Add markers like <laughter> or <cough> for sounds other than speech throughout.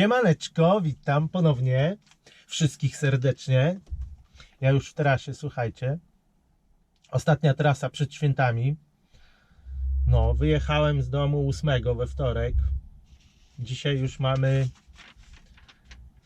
Siemaneczko, witam ponownie wszystkich serdecznie. Ja już w trasie, słuchajcie. Ostatnia trasa przed świętami. No, wyjechałem z domu 8 we wtorek. Dzisiaj już mamy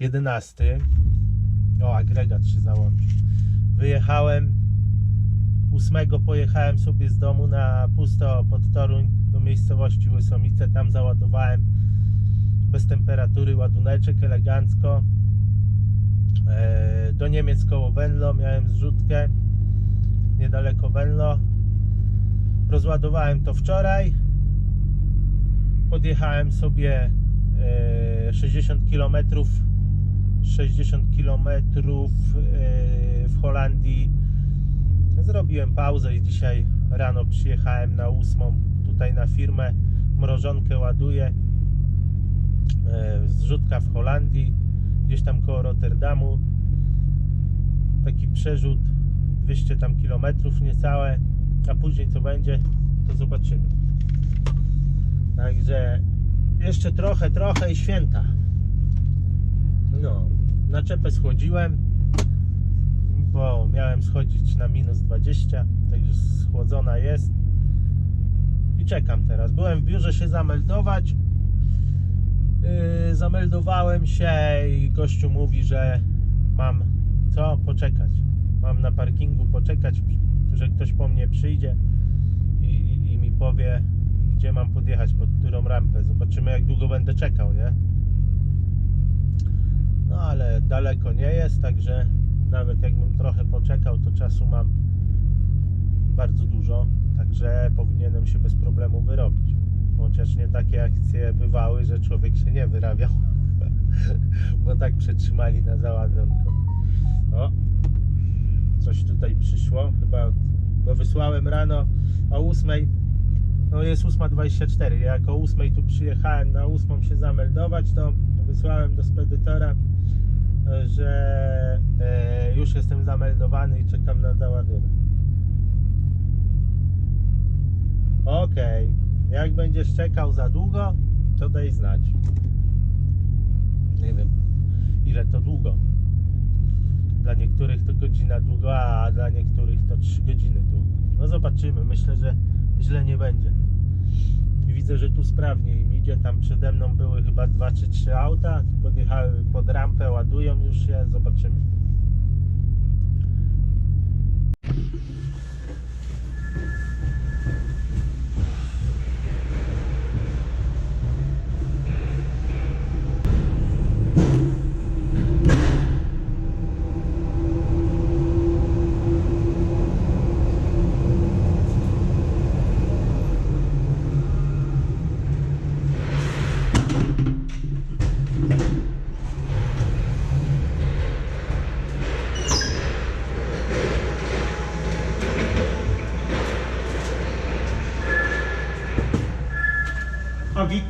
11. O, agregat się załączył. Wyjechałem 8 pojechałem sobie z domu na pusto pod Toruń do miejscowości Łysomice. Tam załadowałem bez temperatury ładuneczek elegancko. E, Do Niemiec koło Venlo miałem zrzutkę niedaleko Venlo. Rozładowałem to wczoraj. Podjechałem sobie e, 60 km 60 km w Holandii. Zrobiłem pauzę i dzisiaj rano przyjechałem na ósmą tutaj na firmę. Mrożonkę ładuję. E, Zrzutka w Holandii, gdzieś tam koło Rotterdamu. Taki przerzut 200 tam kilometrów niecałe, a później co będzie, to zobaczymy. Także jeszcze trochę, trochę i święta. No, naczepę schłodziłem, bo miałem schodzić na minus 20, także schłodzona jest. I czekam teraz. Byłem w biurze się zameldować. Yy, zameldowałem się i gościu mówi, że mam co poczekać. Mam na parkingu poczekać, że ktoś po mnie przyjdzie i, i, i mi powie, gdzie mam podjechać, pod którą rampę. Zobaczymy, jak długo będę czekał, nie? No ale daleko nie jest, także nawet jakbym trochę poczekał, to czasu mam bardzo dużo, także powinienem się bez problemu wyrobić. Chociaż nie takie akcje bywały, że człowiek się nie wyrabiał, <laughs> bo tak przetrzymali na załadunku. O, coś tutaj przyszło, chyba, bo wysłałem rano o 8, no jest 8.24, jak o 8 tu przyjechałem na 8 się zameldować, to wysłałem do spedytora, że e, już jestem zameldowany i czekam na załadunek. Okej, jak będziesz czekał za długo, to daj znać. Nie wiem, ile to długo. Dla niektórych to godzina długo, a dla niektórych to 3 godziny długo. No zobaczymy, myślę, że źle nie będzie. Widzę, że tu sprawnie im idzie. Tam przede mną były chyba 2 czy 3 auta. Podjechały pod rampę, ładują już się. Zobaczymy.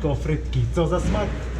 Wiko, frytki, co za smak?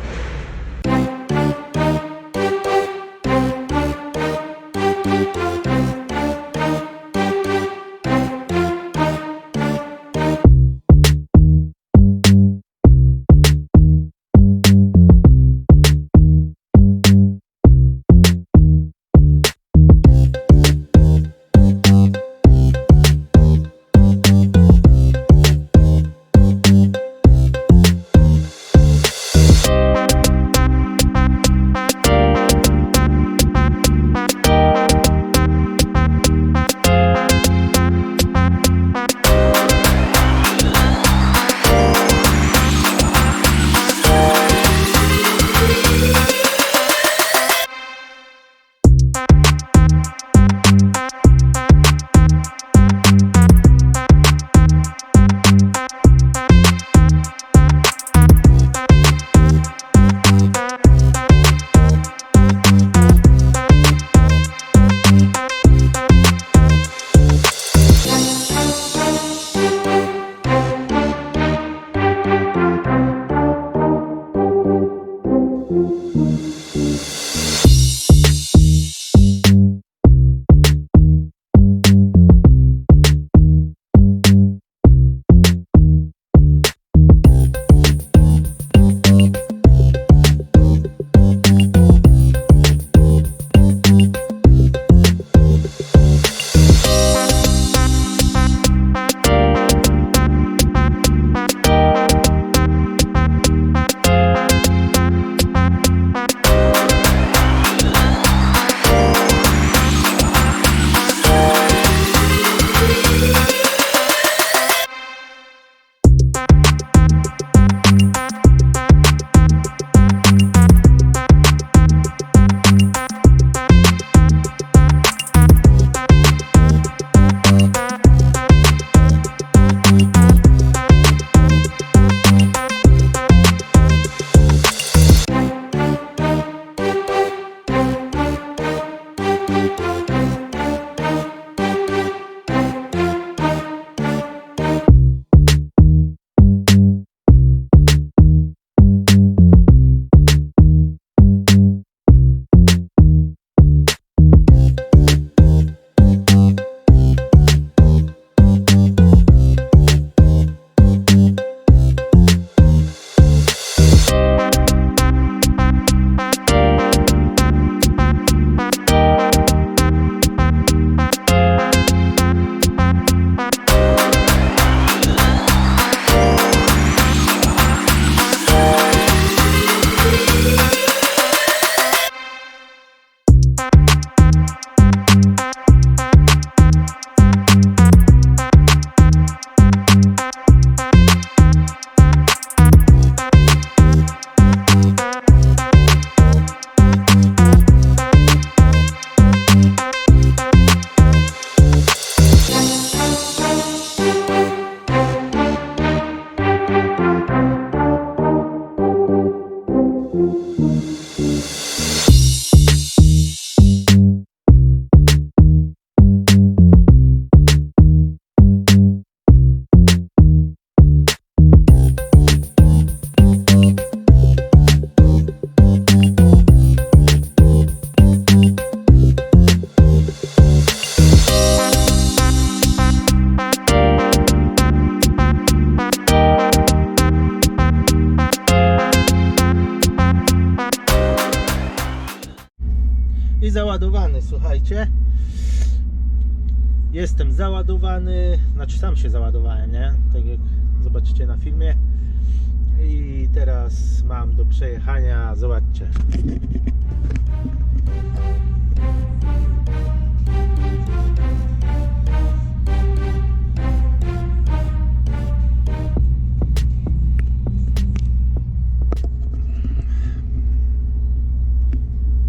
Załadowany, słuchajcie. Jestem załadowany, znaczy sam się załadowałem, nie? Tak jak zobaczycie na filmie. I teraz mam do przejechania, zobaczcie.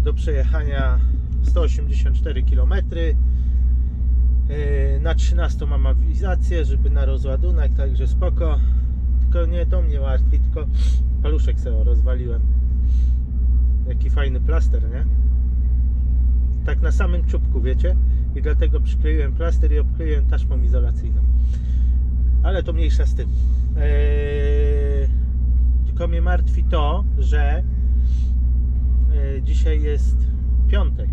do przejechania 184 km. Yy, Na 13 mam awizację, żeby na rozładunek, także spoko. Tylko nie to mnie martwi, tylko paluszek sobie rozwaliłem. Jaki fajny plaster, nie? Tak na samym czubku, wiecie? I dlatego przykleiłem plaster i obkleiłem taśmą izolacyjną. Ale to mniejsza z tym. Yy, Tylko mnie martwi to, że E, dzisiaj jest piątek,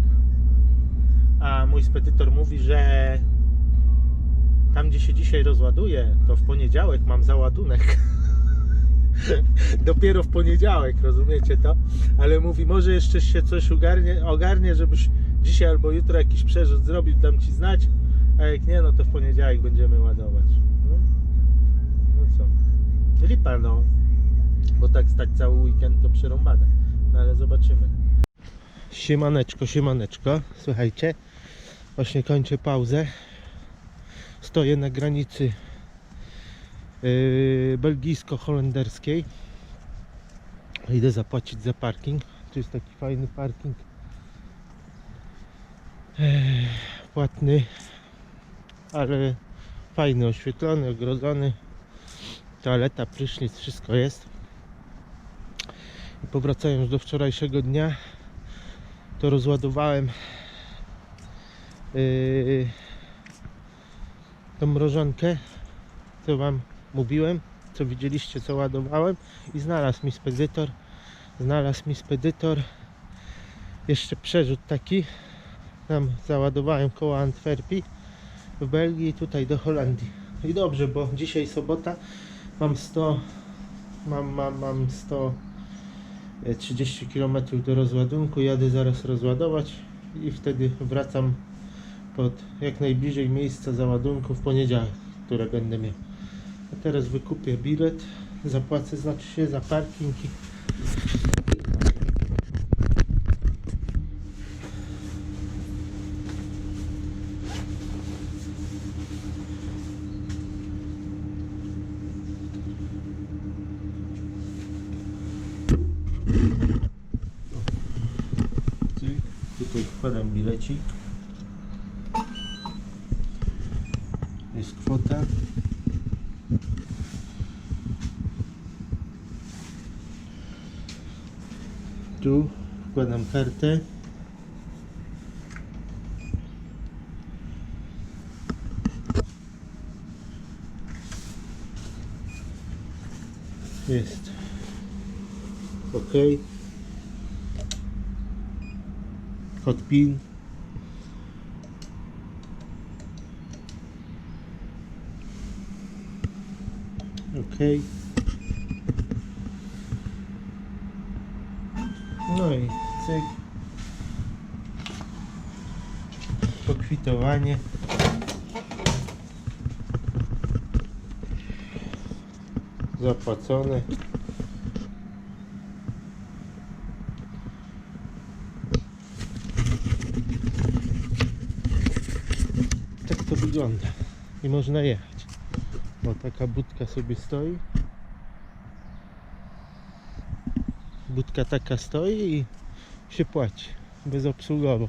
a mój spedytor mówi, że tam gdzie się dzisiaj rozładuje, to w poniedziałek mam załadunek. <laughs> Dopiero w poniedziałek, rozumiecie to? Ale mówi, może jeszcze się coś ogarnie, ogarnie, żebyś dzisiaj albo jutro jakiś przerzut zrobił, dam ci znać, a jak nie, no to w poniedziałek będziemy ładować. No, no co? Lipa no, bo tak stać cały weekend to przerąbane. No ale zobaczymy. Siemaneczko, siemaneczko. Słuchajcie, właśnie kończę pauzę. Stoję na granicy yy, belgijsko-holenderskiej. Idę zapłacić za parking. Tu jest taki fajny parking. Ech, płatny, ale fajny, oświetlony, ogrodzony. Toaleta, prysznic, wszystko jest. I powracając do wczorajszego dnia, to rozładowałem yy, tą mrożonkę, co Wam mówiłem, co widzieliście, co ładowałem. I znalazł mi spedytor, znalazł mi spedytor. Jeszcze przerzut taki, tam załadowałem koło Antwerpii w Belgii i tutaj do Holandii. I dobrze, bo dzisiaj sobota, mam 100, mam, mam, mam 100 30 km do rozładunku, jadę zaraz rozładować i wtedy wracam pod jak najbliżej miejsca załadunku w poniedziałek, które będę miał. A teraz wykupię bilet, zapłacę znaczy się za parking i tutaj wkładam bilecik. Kwota. Tu wkładam kartę. Jest. OK. Kod PIN. OK. No i cyk. Pokwitowanie. Zapłacone. Tak to wygląda. I można jechać. Bo taka budka sobie stoi. Budka taka stoi i się płaci. Bezobsługowo.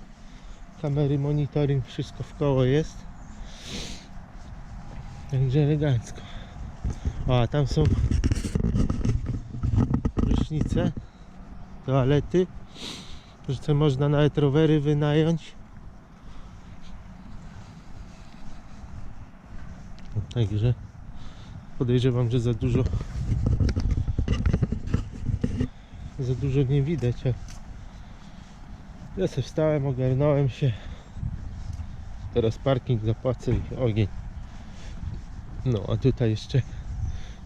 Kamery, monitoring, wszystko w koło jest. Także elegancko. O, a tam są prysznice, toalety, że można nawet rowery wynająć. Także podejrzewam, że za dużo za dużo nie widać. Ja sobie wstałem, ogarnąłem się. Teraz parking zapłacę i ogień. No a tutaj jeszcze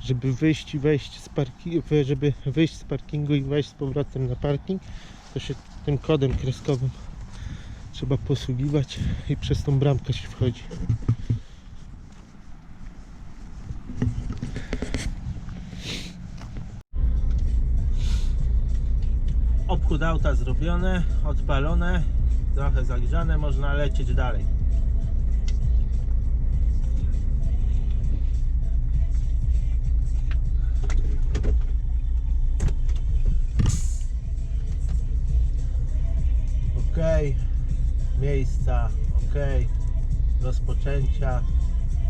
żeby wyjść i wejść z parkingu, żeby wyjść z parkingu i wejść z powrotem na parking, to się tym kodem kreskowym trzeba posługiwać i przez tą bramkę się wchodzi. Obchód auta zrobione, odpalone, trochę zagrzane, można lecieć dalej. Ok, miejsca, ok, rozpoczęcia.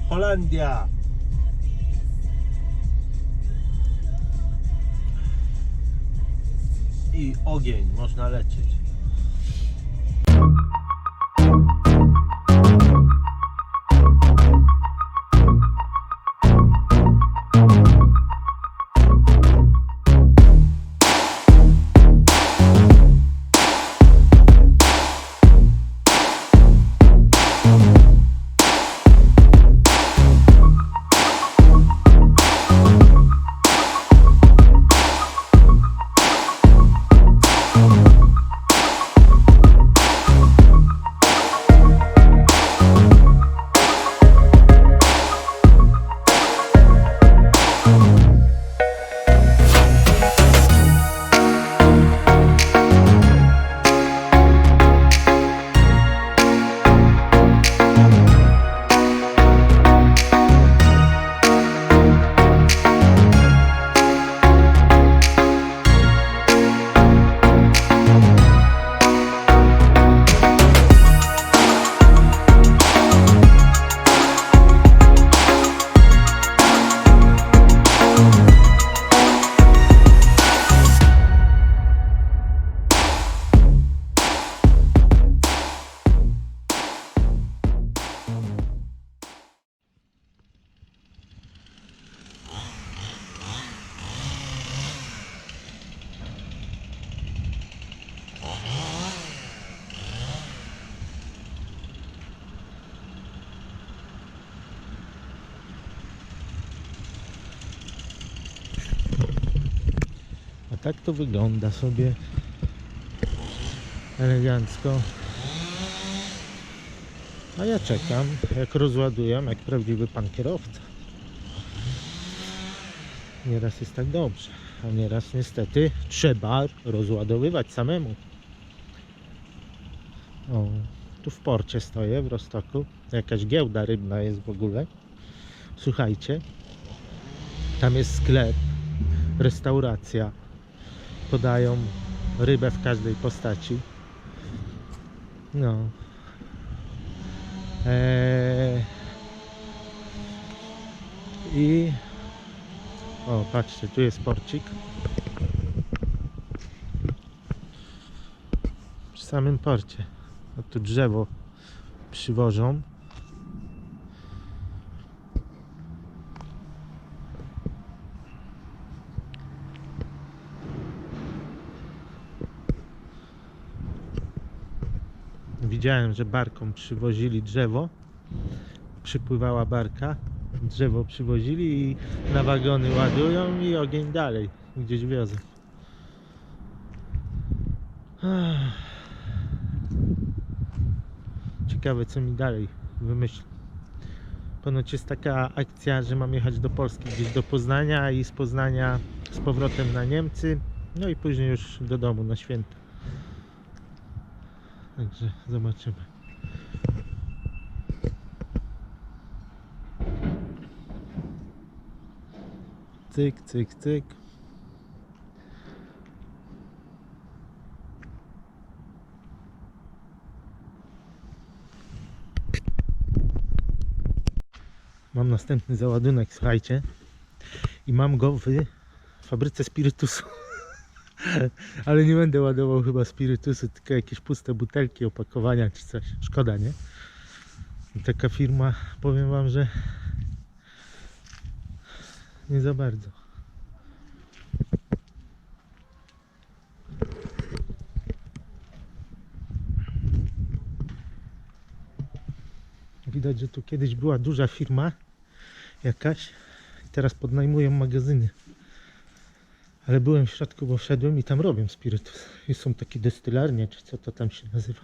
Holandia! I ogień, można lecieć. Tak to wygląda sobie elegancko. A ja czekam, jak rozładuję, jak prawdziwy pan kierowca. Nieraz jest tak dobrze, a nieraz niestety trzeba rozładowywać samemu. O, tu w porcie stoję w Rostoku. Jakaś giełda rybna jest w ogóle. Słuchajcie, tam jest sklep, restauracja. Podają rybę w każdej postaci. No. Eee... I o, patrzcie, tu jest porcik. Przy samym porcie. O, tu drzewo przywożą. Widziałem, że barką przywozili drzewo. Przypływała barka. Drzewo przywozili i na wagony ładują i ogień dalej. Gdzieś wiozą. Ciekawe co mi dalej wymyśli. Ponoć jest taka akcja, że mam jechać do Polski gdzieś do Poznania i z Poznania z powrotem na Niemcy. No i później już do domu na święta. Także zobaczymy. Cyk, cyk, cyk. Mam następny załadunek, słuchajcie. I mam go w fabryce spirytusu. Ale nie będę ładował chyba spirytusu, tylko jakieś puste butelki, opakowania czy coś. Szkoda, nie? Taka firma, powiem wam, że nie za bardzo. Widać, że tu kiedyś była duża firma jakaś teraz podnajmują magazyny. Ale byłem w środku, bo wszedłem i tam robią spirytus. I są takie destylarnie, czy co to tam się nazywa.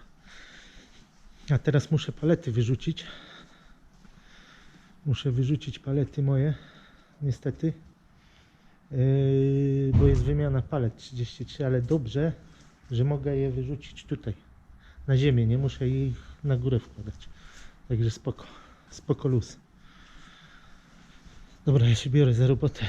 A teraz muszę palety wyrzucić. Muszę wyrzucić palety moje, niestety. Yy, bo jest wymiana palet 33, ale dobrze, że mogę je wyrzucić tutaj, na ziemię. Nie muszę ich na górę wkładać. Także spoko, spoko luz. Dobra, ja się biorę za robotę.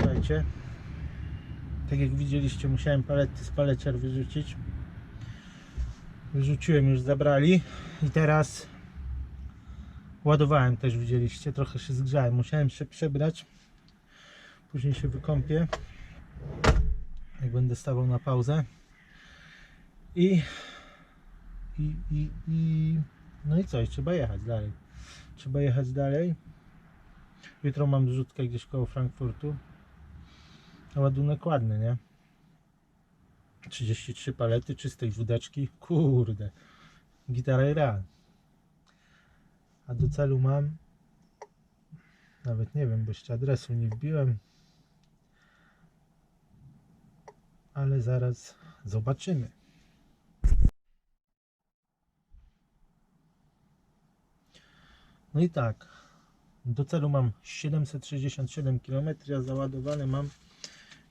Palecie. Tak jak widzieliście, musiałem palety z paleciar wyrzucić. Wyrzuciłem, już zabrali. I teraz ładowałem też, widzieliście. Trochę się zgrzałem. Musiałem się przebrać. Później się wykąpię. Jak będę stawał na pauzę. I, i, i, i no i co? I trzeba jechać dalej. Trzeba jechać dalej. Jutro mam zrzutkę gdzieś koło Frankfurtu. Ładunek ładny, nie? 33 palety czystej wódeczki. Kurde. Gitara i gra. A do celu mam nawet nie wiem, bo jeszcze adresu nie wbiłem. Ale zaraz zobaczymy. No i tak, do celu mam 767 km, a załadowane mam,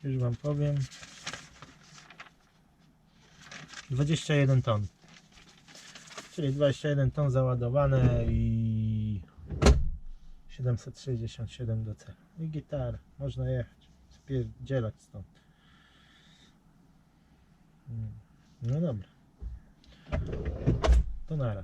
już Wam powiem, 21 ton. Czyli 21 ton załadowane i 767 do celu. I gitara, można jechać, spierdzielać stąd. Mm, No dobra. To nara.